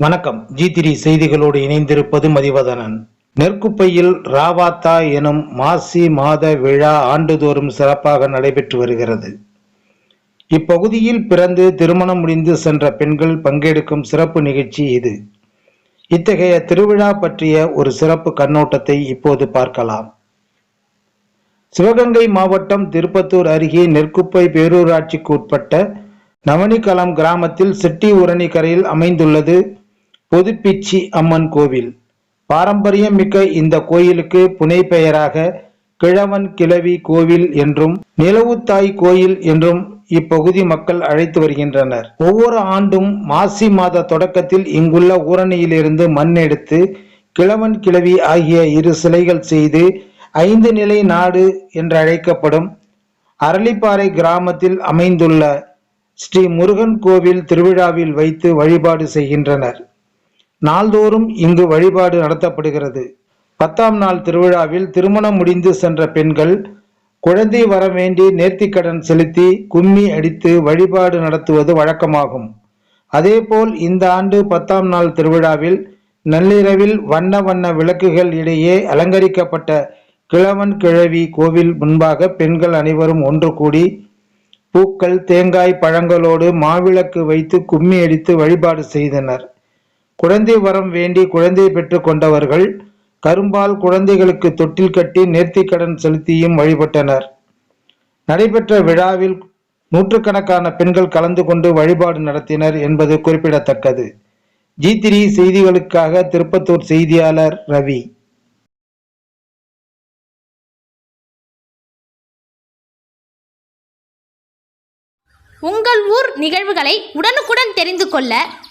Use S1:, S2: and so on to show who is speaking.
S1: வணக்கம். ஜி திரி செய்திகளோடு இணைந்திருப்பது மதிவதனன். நெற்குப்பையில் ராவாத்தா எனும் மாசி மாத விழா ஆண்டுதோறும் சிறப்பாக நடைபெற்று வருகிறது. இப்பகுதியில் பிறந்து திருமணம் முடிந்து சென்ற பெண்கள் பங்கெடுக்கும் சிறப்பு நிகழ்ச்சி இது. இத்தகைய திருவிழா பற்றிய ஒரு சிறப்பு கண்ணோட்டத்தை இப்போது பார்க்கலாம். சிவகங்கை மாவட்டம் திருப்பத்தூர் அருகே நெற்குப்பை பேரூராட்சிக்கு உட்பட்ட நவனிக்கலம் கிராமத்தில் செட்டி உரணி கரையில் அமைந்துள்ளது பொதுப்பிச்சி அம்மன் கோவில். பாரம்பரியம் மிக்க இந்த கோயிலுக்கு புனை பெயராக கிழவன் கிழவி கோவில் என்றும் நிலவுத்தாய் கோயில் என்றும் இப்பகுதி மக்கள் அழைத்து வருகின்றனர். ஒவ்வொரு ஆண்டும் மாசி மாத தொடக்கத்தில் இங்குள்ள ஊரணியிலிருந்து மண் எடுத்து கிழவன் கிழவி ஆகிய இரு சிலைகள் செய்து ஐந்து நிலை நாடு என்று அழைக்கப்படும் அரளிப்பாறை கிராமத்தில் அமைந்துள்ள ஸ்ரீ முருகன் கோவில் திருவிழாவில் வைத்து வழிபாடு செய்கின்றனர். நாள்தோறும் இங்கு வழிபாடு நடத்தப்படுகிறது. பத்தாம் நாள் திருவிழாவில் திருமணம் முடிந்து சென்ற பெண்கள் குழந்தை வர வேண்டி நேர்த்திக்கடன் செலுத்தி கும்மி அடித்து வழிபாடு நடத்துவது வழக்கமாகும். அதேபோல் இந்த ஆண்டு பத்தாம் நாள் திருவிழாவில் நள்ளிரவில் வண்ண வண்ண விளக்குகள் இடையே அலங்கரிக்கப்பட்ட கிழவன் கிழவி கோவில் முன்பாக பெண்கள் அனைவரும் ஒன்று கூடி பூக்கள் தேங்காய் பழங்களோடு மாவிளக்கு வைத்து கும்மி அடித்து வழிபாடு செய்தனர். குழந்தை வரம் வேண்டி குழந்தை பெற்று கொண்டவர்கள் கரும்பால் குழந்தைகளுக்கு தொட்டில் கட்டி நேர்த்திக்கடன் செலுத்தியும் வழிபட்டனர். நடைபெற்ற விழாவில் நூற்றுக்கணக்கான பெண்கள் கலந்து கொண்டு வழிபாடு நடத்தினர் என்பது குறிப்பிடத்தக்கது. ஜி த்ரீ செய்திகளுக்காக திருப்பத்தூர் செய்தியாளர் ரவி.
S2: உங்கள் ஊர் நிகழ்வுகளை உடனுக்குடன் தெரிந்து கொள்ள